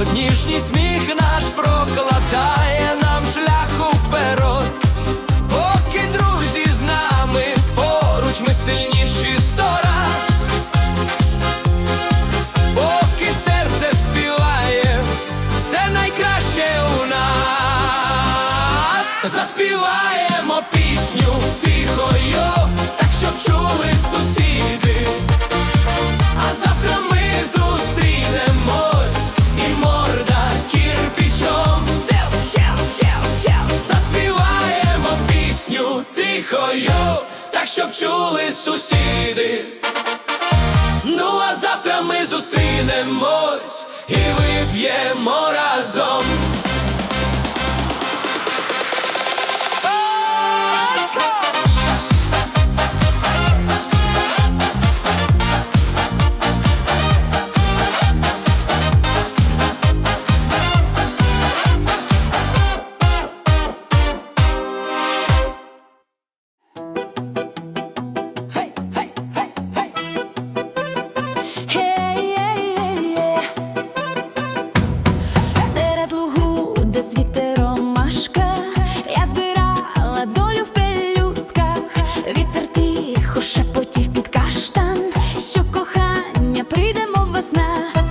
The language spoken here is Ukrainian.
сьогоднішній сміх наш прокладає нам шлях уперед. Поки друзі з нами поруч ми сильніші сто раз, поки серце співає, все найкраще у нас заспіває. Щоб чули сусіди. Ну а завтра ми зустрінемось і вип'ємо sana